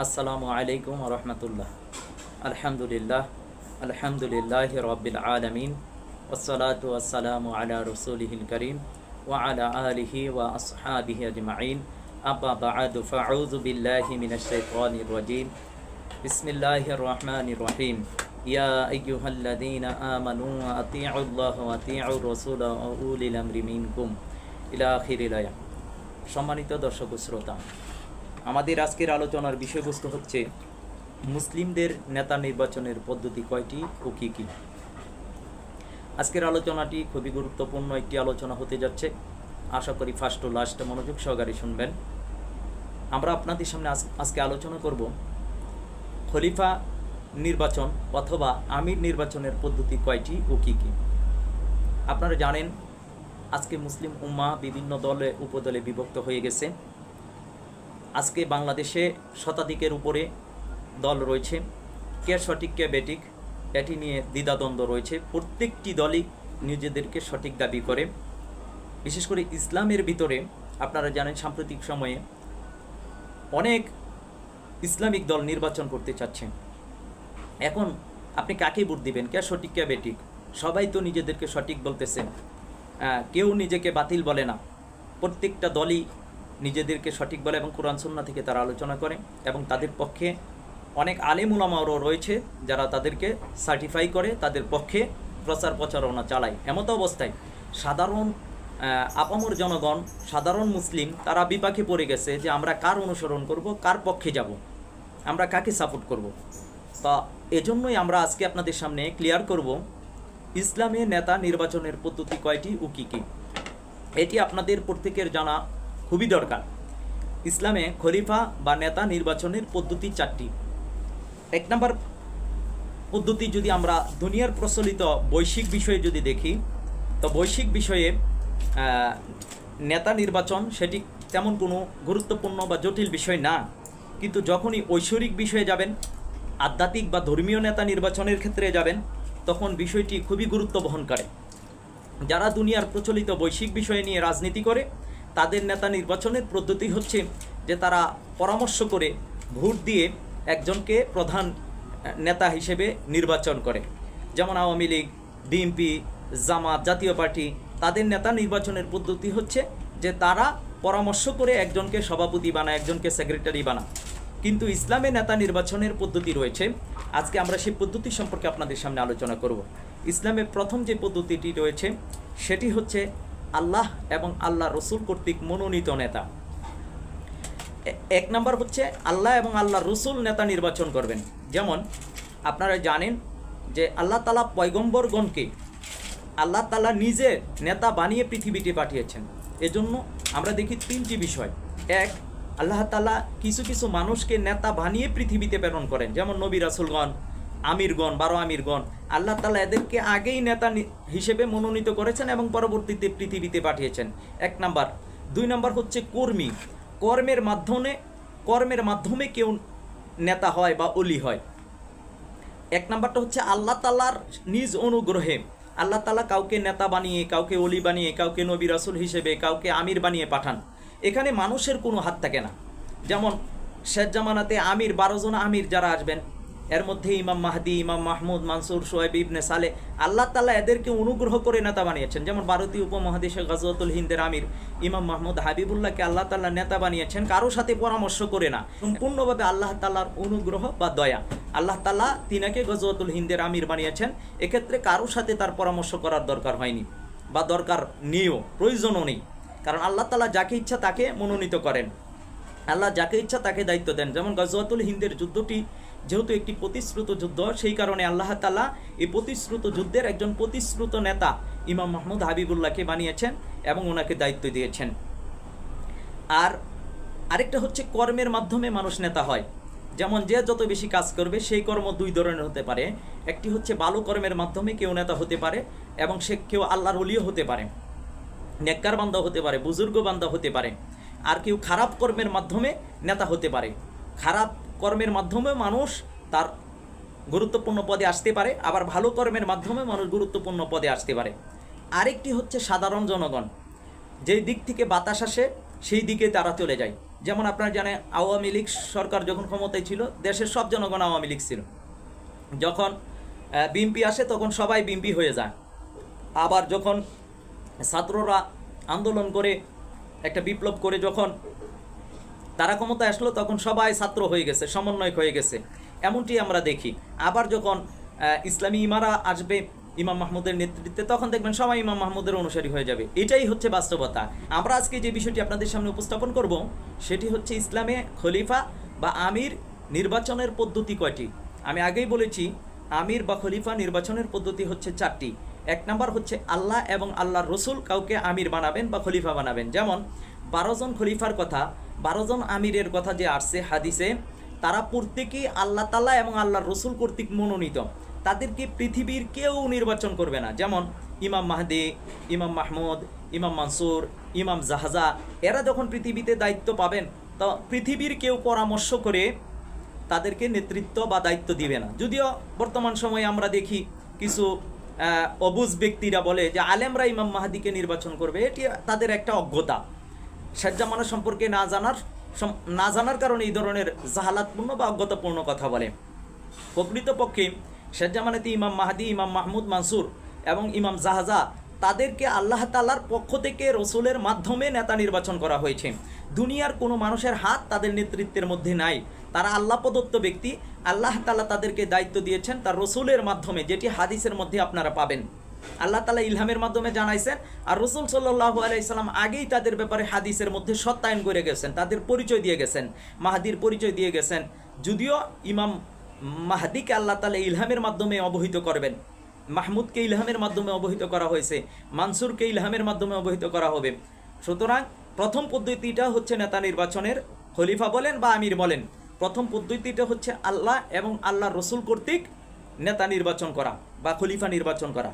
আসসালামু আলাইকুম রহমতুল্লাহ আলহামদুলিল্লাহ আলহামদুলিল্লাহ রবিল আলমিন ওসলাত ওয়াসালামু আলা রসুলিহিল করিম ওয়া আলা আলিহি ওয়া আসহাবিহি আজমাইন আব্বা বাআদু ফাউযু বিল্লাহি মিনাশ শাইতানির রাজিম বিসমিল্লাহির রহমানির রহিম ইয়া আইয়ুহাল্লাযীনা আমানু আতিউল্লাহ ওয়া আতিউর রাসূলা ওয়া উলিল আমরি মিনকুম ইলা আখিরিল আয়াত সম্মানিত দর্শক ও শ্রোতা আমাদের আজকের আলোচনার বিষয়বস্তু হচ্ছে, মুসলিমদের নেতা নির্বাচনের পদ্ধতি কয়টি ও কী কী? আজকের আলোচনাটি খুবই গুরুত্বপূর্ণ একটি আলোচনা হতে যাচ্ছে। আশা করি ফার্স্ট ও লাস্ট মনোযোগ সহকারে শুনবেন। আমরা আপনাদের সামনে আজ- আজকে আলোচনা করব, খলিফা নির্বাচন অথবা আমির নির্বাচনের পদ্ধতি কয়টি ও কী কী? আপনারা জানেন, আজকে মুসলিম উম্মা বিভিন্ন দলে, উপদলে বিভক্ত হয়ে গেছে। আজকে বাংলাদেশে শতাধিকের উপরে দল রয়েছে। কে সঠিক কে বেঠিক এটি নিয়ে দ্বিধাদ্বন্দ্ব রয়েছে। প্রত্যেকটি দলই নিজেদেরকে সঠিক দাবি করে। বিশেষ করে ইসলামের ভিতরে আপনারা জানেন সাম্প্রতিক সময়ে অনেক ইসলামিক দল নির্বাচন করতে চাচ্ছেন এখন আপনি কাকে ভোট দিবেন? কে সঠিক কে বেঠিক? সবাই তো নিজেদেরকে সঠিক বলতেছেন আহ, কেউ নিজেকে বাতিল বলে না। প্রত্যেকটা দলই নিজেদেরকে সঠিক বলে এবং কোরআন সুন্না থেকে তারা আলোচনা করে এবং তাদের পক্ষে অনেক আলেম উলামাও রয়েছে যারা তাদেরকে সার্টিফাই করে, তাদের পক্ষে প্রচার প্রচারণা চালায়। এমত অবস্থায় সাধারণ আপামর জনগণ, সাধারণ মুসলিম, তারা বিপাকে পড়ে গেছে যে আমরা কার অনুসরণ করব, কার পক্ষে যাব, আমরা কাকে সাপোর্ট করব। তা এজন্যই আমরা আজকে আপনাদের সামনে ক্লিয়ার করব, ইসলামে নেতা নির্বাচনের পদ্ধতি কয়টি ও কী কী? এটি আপনাদের প্রত্যেকের জানা খুবই দরকার। ইসলামে খলিফা বা নেতা নির্বাচনের পদ্ধতি চারটি। এক নম্বর পদ্ধতি যদি আমরা দুনিয়ার প্রচলিত বৈশ্বিক বিষয়ে যদি দেখি, তো বৈশ্বিক বিষয়ে নেতা নির্বাচন সেটি তেমন কোনো গুরুত্বপূর্ণ বা জটিল বিষয় না। কিন্তু যখনই ঐশ্বরিক বিষয়ে যাবেন, আধ্যাত্মিক বা ধর্মীয় নেতা নির্বাচনের ক্ষেত্রে যাবেন, তখন বিষয়টি খুবই গুরুত্ব বহন করে। যারা দুনিয়ার প্রচলিত বৈশ্বিক বিষয় নিয়ে রাজনীতি করে তাদের নেতা নির্বাচনের পদ্ধতি হচ্ছে যে তারা পরামর্শ করে ভোট দিয়ে একজনকে প্রধান নেতা হিসেবে নির্বাচন করে। যেমন আওয়ামী লীগ বিএনপি জামাত জাতীয় পার্টি, তাদের নেতা নির্বাচনের পদ্ধতি হচ্ছে যে তারা পরামর্শ করে একজনকে সভাপতি বানায়, একজনকে সেক্রেটারি বানায়। কিন্তু ইসলামে নেতা নির্বাচনের পদ্ধতি রয়েছে, আজকে আমরা সেই পদ্ধতি সম্পর্কে আপনাদের সামনে আলোচনা করব। ইসলামে প্রথম যে পদ্ধতিটি রয়েছে, সেটি হচ্ছে আল্লাহ এবং আল্লাহ রসুল কর্তৃক মনোনীত নেতা। এক নম্বর হচ্ছে আল্লাহ এবং আল্লাহ রসুল নেতা নির্বাচন করবেন। যেমন আপনারা জানেন যে আল্লাহ তালা পয়গম্বরগণকে আল্লাহ তালা নিজে নেতা বানিয়ে পৃথিবীতে পাঠিয়েছেন। এজন্য আমরা দেখি তিনটি বিষয়। এক, আল্লাহ তালা কিছু কিছু মানুষকে নেতা বানিয়ে পৃথিবীতে প্রেরণ করেন। যেমন নবী রাসুলগণ আমিরগণ, বারো আমিরগণ, আল্লাহ তালা এদেরকে আগেই নেতা হিসেবে মনোনীত করেছেন এবং পরবর্তীতে পৃথিবীতে পাঠিয়েছেন। এক নাম্বার। দুই নাম্বার হচ্ছে কর্মী। কর্মের মাধ্যমে কর্মের মাধ্যমে কেউ নেতা হয় বা অলি হয়। এক নাম্বারটা হচ্ছে আল্লাহ তালার নিজ অনুগ্রহে। আল্লাহ তালা কাউকে নেতা বানিয়ে, কাউকে অলি বানিয়ে, কাউকে নবী রাসুল হিসেবে, কাউকে আমির বানিয়ে পাঠান। এখানে মানুষের কোনো হাত থাকে না। যেমন শেষ জামানাতে আমির, বারো জন আমির যারা আসবেন এর মধ্যে ইমাম মাহদি, ইমাম মাহমুদ, মানসুর, সোয়েব ইবনে সালে আল্লাহ তালা এদেরকে অনুগ্রহ করে নেতা বানিয়েছেন। যেমন ভারতীয় উপমহাদেশে গজওয়াতুল হিন্দের আমির ইমাম মাহমুদ হাবিবুল্লাহকে আল্লাহ তাল্লাহ নেতা বানিয়েছেন, কারও সাথে পরামর্শ করে না। সম্পূর্ণভাবে আল্লাহ তাল্লাহর অনুগ্রহ বা দয়া। আল্লাহ তাল্লাহ তিনাকে গজওয়াতুল হিন্দের আমির বানিয়েছেন, এক্ষেত্রে কারও সাথে তার পরামর্শ করার দরকার হয়নি বা দরকার নেইও প্রয়োজনও নেই। কারণ আল্লাহ তালা যাকে ইচ্ছা তাকে মনোনীত করেন। আল্লাহ যাকে ইচ্ছা তাকে দায়িত্ব দেন। যেমন গজওয়াতুল হিন্দের যুদ্ধটি যেহেতু একটি প্রতিশ্রুত যুদ্ধ, সেই কারণে আল্লাহ তালা এই প্রতিশ্রুত যুদ্ধের একজন প্রতিশ্রুত নেতা ইমাম মাহমুদ হাবিবুল্লাহকে বানিয়েছেন এবং ওনাকে দায়িত্ব দিয়েছেন। আর আরেকটা হচ্ছে কর্মের মাধ্যমে মানুষ নেতা হয়। যেমন যে যত বেশি কাজ করবে, সেই কর্ম দুই ধরনের হতে পারে। একটি হচ্ছে ভালো কর্মের মাধ্যমে কেউ নেতা হতে পারে এবং সে কেউ আল্লাহর অলিও হতে পারে। নেককার বান্দা হতে পারে, বুজুর্গ বান্দা হতে পারে। আর কেউ খারাপ কর্মের মাধ্যমে নেতা হতে পারে। খারাপ কর্মের মাধ্যমে মানুষ তার গুরুত্বপূর্ণ পদে আসতে পারে, আবার ভালো কর্মের মাধ্যমে মানুষ গুরুত্বপূর্ণ পদে আসতে পারে। আরেকটি হচ্ছে সাধারণ জনগণ। যেই দিক থেকে বাতাস আসে, সেই দিকে তারা চলে যায়। যেমন আপনারা জানেন, আওয়ামী লীগ সরকার যখন ক্ষমতায় ছিল, দেশের সব জনগণ আওয়ামী লীগ ছিল। যখন বিএমপি আসে, তখন সবাই বিএমপি হয়ে যায়। আবার যখন ছাত্ররা আন্দোলন করে, একটা বিপ্লব করে যখন তারা ক্ষমতা আসলো, তখন সবাই ছাত্র হয়ে গেছে, সমন্বয়ক হয়ে গেছে। এমনটি আমরা দেখি। আবার যখন ইসলামী ইমারা আসবে ইমাম মাহমুদের নেতৃত্বে, তখন দেখবেন সবাই ইমাম মাহমুদের অনুসারী হয়ে যাবে। এটাই হচ্ছে বাস্তবতা। আমরা আজকে যে বিষয়টি আপনাদের সামনে উপস্থাপন করব, সেটি হচ্ছে ইসলামে খলিফা বা আমির নির্বাচনের পদ্ধতি কয়টি? আমি আগেই বলেছি, আমির বা খলিফা নির্বাচনের পদ্ধতি হচ্ছে চারটি। এক নাম্বার হচ্ছে আল্লাহ এবং আল্লাহর রসুল কাউকে আমির বানাবেন বা খলিফা বানাবেন। যেমন বারোজন খলিফার কথা বারোজন আমিরের কথা যে আসছে হাদিসে, তারা প্রত্যেকেই আল্লাহ তাল্লাহ এবং আল্লাহর রসুল কর্তৃক মনোনীত। তাদেরকে পৃথিবীর কেউ নির্বাচন করবে না। যেমন, ইমাম মাহদি, ইমাম মাহমুদ, ইমাম মানসুর, ইমাম জাহাজা, এরা যখন পৃথিবীতে দায়িত্ব পাবেন, তো পৃথিবীর কেউ পরামর্শ করে তাদেরকে নেতৃত্ব বা দায়িত্ব দিবে না। যদিও বর্তমান সময়ে আমরা দেখি কিছু অবুজ ব্যক্তিরা বলে যে আলেমরা ইমাম মাহাদিকে নির্বাচন করবে, এটি তাদের একটা অজ্ঞতা। শেরজামানা সম্পর্কে না জানার না জানার কারণে এই ধরনের জাহালাতপূর্ণ বা অজ্ঞতাপূর্ণ কথা বলে। প্রকৃতপক্ষে শেরজামানাতে ইমাম মাহাদি, ইমাম মাহমুদ মানসুর এবং ইমাম জাহাজা তাদেরকে আল্লাহ তালার পক্ষ থেকে রসুলের মাধ্যমে নেতা নির্বাচন করা হয়েছে। দুনিয়ার কোনো মানুষের হাত তাদের নেতৃত্বের মধ্যে নাই। তারা আল্লাহ প্রদত্ত ব্যক্তি, আল্লাহ তালা তাদেরকে দায়িত্ব দিয়েছেন তার রসুলের মাধ্যমে, যেটি হাদিসের মধ্যে আপনারা পাবেন। আল্লাহ তালা ইলহামের মাধ্যমে জানাইছেন, আর রসুল সাল্লাহ আলাইসাল্লাম আগেই তাদের ব্যাপারে হাদিসের মধ্যে সত্যায়ন করে গেছেন, তাদের পরিচয় দিয়ে গেছেন, মাহাদির পরিচয় দিয়ে গেছেন। যদিও ইমাম মাহাদিকে আল্লাহ তালা ইলহামের মাধ্যমে অবহিত করবেন, মাহমুদকে ইলহামের মাধ্যমে অবহিত করা হয়েছে, মানসুরকে ইলহামের মাধ্যমে অবহিত করা হবে। সুতরাং প্রথম পদ্ধতিটা হচ্ছে নেতা নির্বাচনের খলিফা বলেন বা আমির বলেন। প্রথম পদ্ধতিটা হচ্ছে আল্লাহ এবং আল্লাহ রসুল কর্তৃক নেতা নির্বাচন করা বা খলিফা নির্বাচন করা।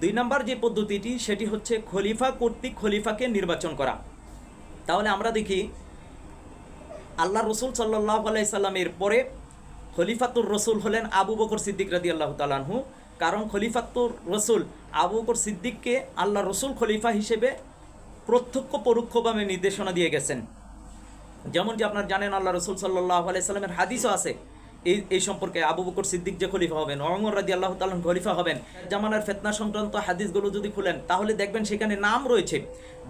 দুই নম্বর যে পদ্ধতিটি, সেটি হচ্ছে খলিফা কর্তৃক খলিফাকে নির্বাচন করা। তাহলে আমরা দেখি, আল্লাহ রসুল সাল্লাহ আলাইসাল্লামের পরে খলিফাতুর রসুল হলেন আবু বকর সিদ্দিক রাদি আল্লাহ তালানহু কারণ খলিফাতুর রসুল আবু বকর সিদ্দিককে আল্লাহ রসুল খলিফা হিসেবে প্রত্যক্ষ পরোক্ষভাবে নির্দেশনা দিয়ে গেছেন। যেমন যে আপনার জানেন, আল্লাহ রসুল সাল্লাহ আলাইসাল্লামের হাদিসও আছে। এই এই সম্পর্কে আবু বকর সিদ্দিক যে খলিফা হবেন অমর রাজি আল্লাহ তালন খলিফা হবেন, জামানার ফেতনা সংক্রান্ত হাদিসগুলো যদি খুলেন, তাহলে দেখবেন সেখানে নাম রয়েছে।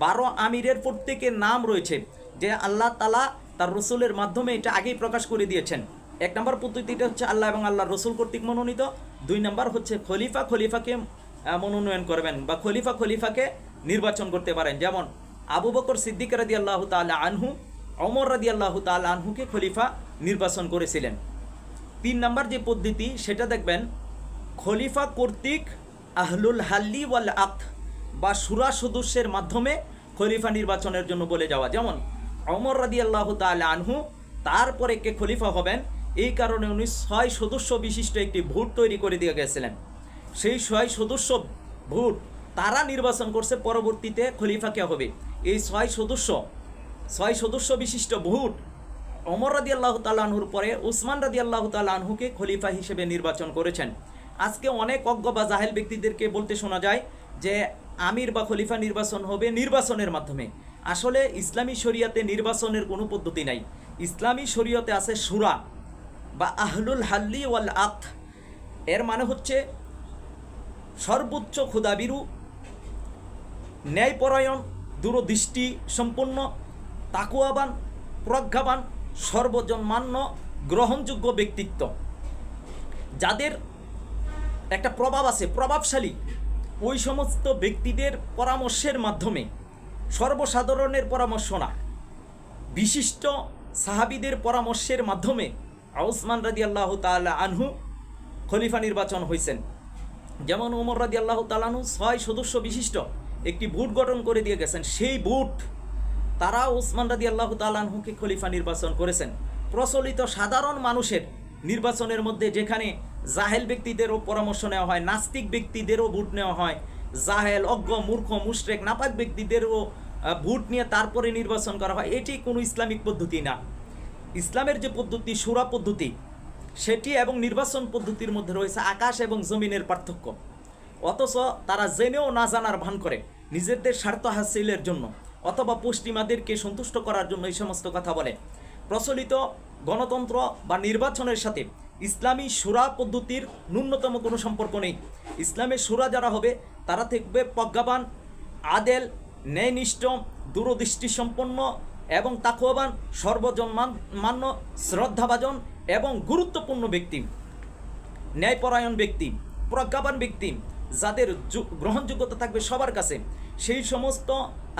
বারো আমিরের প্রত্যেকের নাম রয়েছে, যে আল্লাহ তালা তার রসুলের মাধ্যমে এটা আগেই প্রকাশ করে দিয়েছেন। এক নম্বর পদ্ধতিটা হচ্ছে আল্লাহ এবং আল্লাহ রসুল কর্তৃক মনোনীত। দুই নম্বর হচ্ছে খলিফা খলিফাকে মনোনয়ন করবেন বা খলিফা খলিফাকে নির্বাচন করতে পারেন। যেমন আবু বকর সিদ্দিক রাদি আল্লাহ তালা আনহু অমর রাদি আল্লাহ তালা আনহুকে খলিফা নির্বাচন করেছিলেন। তিন নাম্বার যে পদ্ধতি, সেটা দেখবেন, খলিফা কর্তৃক আহলুল হাল্লি ওয়াল আক্ত বা সুরা সদস্যের মাধ্যমে খলিফা নির্বাচনের জন্য বলে যাওয়া। যেমন, অমর রাদি আল্লাহ তালা আনহু তারপরে কে খলিফা হবেন, এই কারণে উনি ছয় সদস্য বিশিষ্ট একটি ভোট তৈরি করে দিয়ে গেছিলেন। সেই ছয় সদস্য ভোট তারা নির্বাচন করছে, পরবর্তীতে খলিফা কে হবে? এই ছয় সদস্য ছয় সদস্য বিশিষ্ট ভোট অমর রাদি আল্লাহ তালাহুর পরে উসমান রাদি আল্লাহ তালাহুকে খলিফা হিসেবে নির্বাচন করেছেন। আজকে অনেক অজ্ঞ বা জাহেল ব্যক্তিদেরকে বলতে শোনা যায় যে আমির বা খলিফা নির্বাচন হবে নির্বাচনের মাধ্যমে। আসলে ইসলামী শরিয়াতে নির্বাচনের কোনো পদ্ধতি নাই। ইসলামী শরীয়তে আছে সুরা বা আহলুল হাল্লি ওয়াল আত। এর মানে হচ্ছে সর্বোচ্চ ক্ষুদাবিরু ন্যায়পরায়ণ, দূরদৃষ্টি সম্পন্ন তাকুয়াবান, প্রজ্ঞাবান, সর্বজনমান্য, গ্রহণযোগ্য ব্যক্তিত্ব। যাদের একটা প্রভাব আছে, প্রভাবশালী, ওই সমস্ত ব্যক্তিদের পরামর্শের মাধ্যমে, সর্বসাধারণের পরামর্শ না, বিশিষ্ট সাহাবিদের পরামর্শের মাধ্যমে আউসমান রাদি আল্লাহ তালা আনহু খলিফা নির্বাচন হয়েছেন যেমন উমর রাদি আল্লাহ তালানহু ছয় সদস্য বিশিষ্ট একটি বুট গঠন করে দিয়ে গেছেন। সেই বুট তারা ওসমান রাদি আল্লাহ তালানহুকে খলিফা নির্বাচন করেছেন। প্রচলিত সাধারণ মানুষের নির্বাচনের মধ্যে যেখানে জাহেল ব্যক্তিদেরও পরামর্শ নেওয়া হয়, নাস্তিক ব্যক্তিদেরও ভোট নেওয়া হয়, জাহেল, অজ্ঞ, মূর্খ, মুশরেক, নাপাক ব্যক্তিদেরও ভোট নিয়ে তারপরে নির্বাচন করা হয়, এটি কোনো ইসলামিক পদ্ধতি না। ইসলামের যে পদ্ধতি, সুরা পদ্ধতি, সেটি এবং নির্বাচন পদ্ধতির মধ্যে রয়েছে আকাশ এবং জমিনের পার্থক্য। অথচ তারা জেনেও না জানার ভান করে নিজেদের স্বার্থ হাসিলের জন্য। অথবা পশ্চিমাদেরকে সন্তুষ্ট করার জন্য এই সমস্ত কথা বলে। প্রচলিত গণতন্ত্র বা নির্বাচনের সাথে ইসলামী সুরা পদ্ধতির ন্যূনতম কোনো সম্পর্ক নেই। ইসলামের সুরা যারা হবে, তারা থাকবে প্রজ্ঞাবান, আদেল, ন্যায়নিষ্ঠ দূরদৃষ্টি সম্পন্ন এবং তাকওয়াবান সর্বজন্মান মান্য শ্রদ্ধাভাজন এবং গুরুত্বপূর্ণ ব্যক্তি। ন্যায়পরায়ণ ব্যক্তি, প্রজ্ঞাবান ব্যক্তি, যাদের গ্রহণযোগ্যতা থাকবে সবার কাছে। সেই সমস্ত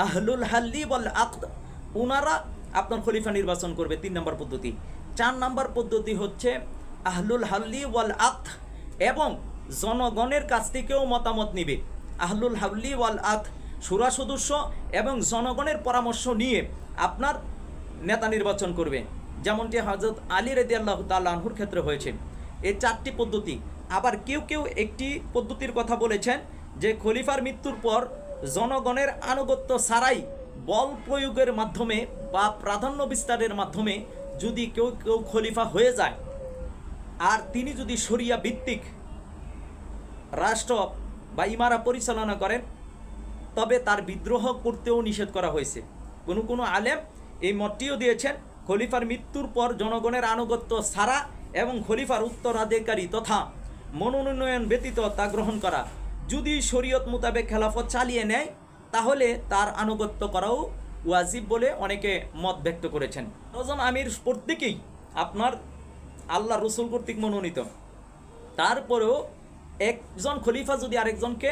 আহলুল হাল্লি বল আকদ ওনারা আপনার খলিফা নির্বাচন করবে তিন নম্বর পদ্ধতি। চার নম্বর পদ্ধতি হচ্ছে আহলুল হাল্লি ওয়াল আকদ এবং জনগণের কাছ থেকেও মতামত নিবে। আহলুল হাল্লি ওয়াল আকদ সুরা সদস্য এবং জনগণের পরামর্শ নিয়ে আপনার নেতা নির্বাচন করবে। যেমনটি হজরত আলী রেদি আল্লাহ তাল্লাহুর ক্ষেত্রে হয়েছে। এই চারটি পদ্ধতি। আবার কেউ কেউ একটি পদ্ধতির কথা বলেছেন যে খলিফার মৃত্যুর পর জনগণের আনুগত্য ছাড়াই বল প্রয়োগের মাধ্যমে বা প্রাধান্য বিস্তারের মাধ্যমে যদি কেউ কেউ খলিফা হয়ে যায়, আর তিনি যদি শরিয়া ভিত্তিক রাষ্ট্র বা ইমারা পরিচালনা করেন, তবে তার বিদ্রোহ করতেও নিষেধ করা হয়েছে। কোনো কোনো আলেম এই মতটিও দিয়েছেন, খলিফার মৃত্যুর পর জনগণের আনুগত্য ছাড়া এবং খলিফার উত্তরাধিকারী তথা মনোনয়ন ব্যতীত তা গ্রহণ করা যদি শরীয়ত মোতাবেক খেলাফত চালিয়ে নেয়, তাহলে তার আনুগত্য করাও ওয়াজিব বলে অনেকে মত ব্যক্ত করেছেন। নজম আমির প্রত্যেকেই আপনার আল্লাহ রসুল কর্তৃক মনোনীত। তারপরেও একজন খলিফা যদি আরেকজনকে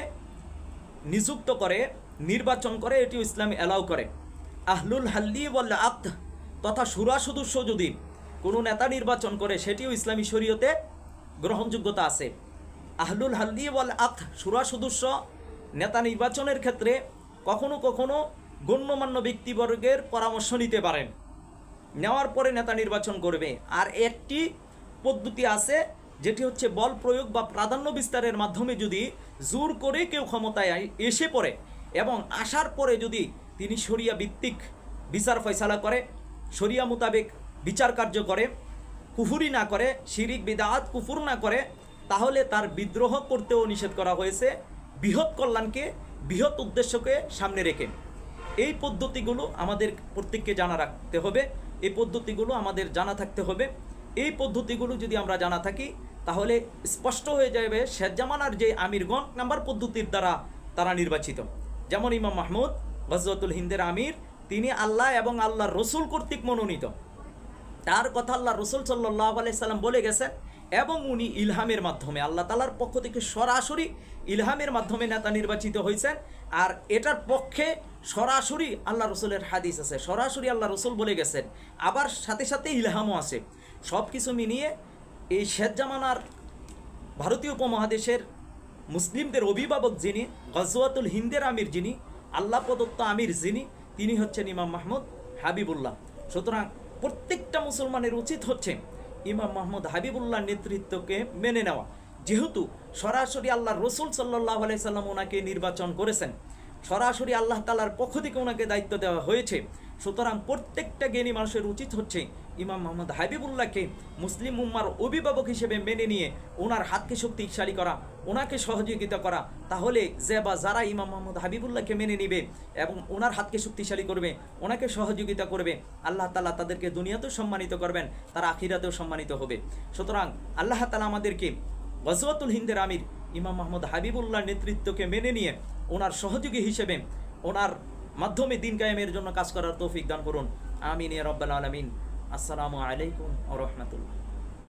নিযুক্ত করে, নির্বাচন করে, এটিও ইসলামী অ্যালাউ করে। আহলুল হাল্লি ওয়াল আক্ত তথা সুরা সদস্য যদি কোনো নেতা নির্বাচন করে, সেটিও ইসলামী শরীয়তে গ্রহণযোগ্যতা আছে। আহলুল হাল্লি ওয়াল আক্ত সুরা সদস্য নেতা নির্বাচনের ক্ষেত্রে কখনো কখনো গণ্যমান্য ব্যক্তিবর্গের পরামর্শ নিতে পারেন। নেওয়ার পরে নেতা নির্বাচন করবে। আর একটি পদ্ধতি আছে, যেটি হচ্ছে বল প্রয়োগ বা প্রাধান্য বিস্তারের মাধ্যমে যদি জোর করে কেউ ক্ষমতায় এসে পড়ে এবং আসার পরে যদি তিনি শরিয়া ভিত্তিক বিচার ফয়সালা করে, শরিয়া মোতাবেক বিচার কার্য করে, কুফুরি না করে, শিরিক, বিদাত, কুফুর না করে তাহলে তার বিদ্রোহ করতেও নিষেধ করা হয়েছে। বৃহৎ কল্যাণকে, বৃহৎ উদ্দেশ্যকে সামনে রেখে। এই পদ্ধতিগুলো আমাদের প্রত্যেককে জানা রাখতে হবে। এই পদ্ধতিগুলো আমাদের জানা থাকতে হবে। এই পদ্ধতিগুলো যদি আমরা জানা থাকি, তাহলে স্পষ্ট হয়ে যাবে শেখ জামানার যে আমিরগণ নাম্বার পদ্ধতির দ্বারা তারা নির্বাচিত। যেমন ইমাম মাহমুদ গজরতুল হিন্দের আমির, তিনি আল্লাহ এবং আল্লাহর রসুল কর্তৃক মনোনীত। তার কথা আল্লাহ রসুল সাল্লাহ আলাইসাল্লাম বলে গেছেন এবং উনি ইলহামের মাধ্যমে, আল্লাহ তালার পক্ষ থেকে সরাসরি ইলহামের মাধ্যমে নেতা নির্বাচিত হয়েছেন। আর এটার পক্ষে সরাসরি আল্লাহ রসুলের হাদিস আছে, সরাসরি আল্লাহ রসুল বলে গেছেন। আবার সাথে সাথে ইলহামও আছে। সব কিছু মিলিয়ে এই শেখ জামানার ভারতীয় উপমহাদেশের মুসলিমদের অভিভাবক যিনি, গজওয়াতুল হিন্দের আমির যিনি, আল্লাহ প্রদত্ত আমির যিনি, তিনি হচ্ছেন ইমাম মাহমুদ হাবিবুল্লাহ। সুতরাং প্রত্যেকটা মুসলমানের উচিত হচ্ছে ইমাম মাহমুদ হাবিবুল্লাহর নেতৃত্বকে মেনে নেওয়া। যেহেতু সরাসরি আল্লাহ রসুল সাল্লাহ আলাইসাল্লাম ওনাকে নির্বাচন করেছেন, সরাসরি আল্লাহ তালার পক্ষ থেকে ওনাকে দায়িত্ব দেওয়া হয়েছে। সুতরাং প্রত্যেকটা জ্ঞানী মানুষের উচিত হচ্ছে ইমাম মোহাম্মদ হাবিবুল্লাহকে মুসলিম উম্মার অভিভাবক হিসেবে মেনে নিয়ে ওনার হাতকে শক্তিশালী করা, ওনাকে সহযোগিতা করা। তাহলে যে বা যারা ইমাম মোহাম্মদ হাবিবুল্লাহকে মেনে নিবে এবং ওনার হাতকে শক্তিশালী করবে, ওনাকে সহযোগিতা করবে, আল্লাহ তালা তাদেরকে দুনিয়াতেও সম্মানিত করবেন, তারা আখিরাতেও সম্মানিত হবে। সুতরাং আল্লাহ তালা আমাদেরকে গজওয়াতুল হিন্দের আমির ইমাম মাহমুদ হাবিবুল্লাহর নেতৃত্বকে মেনে নিয়ে ওনার সহযোগী হিসেবে, ওনার মাধ্যমে দিন কায়েমের জন্য কাজ করার তৌফিক দান করুন। আমিন রব্বাল আলমিন। আসসালামু আলাইকুম ও রহমতুল্লাহ।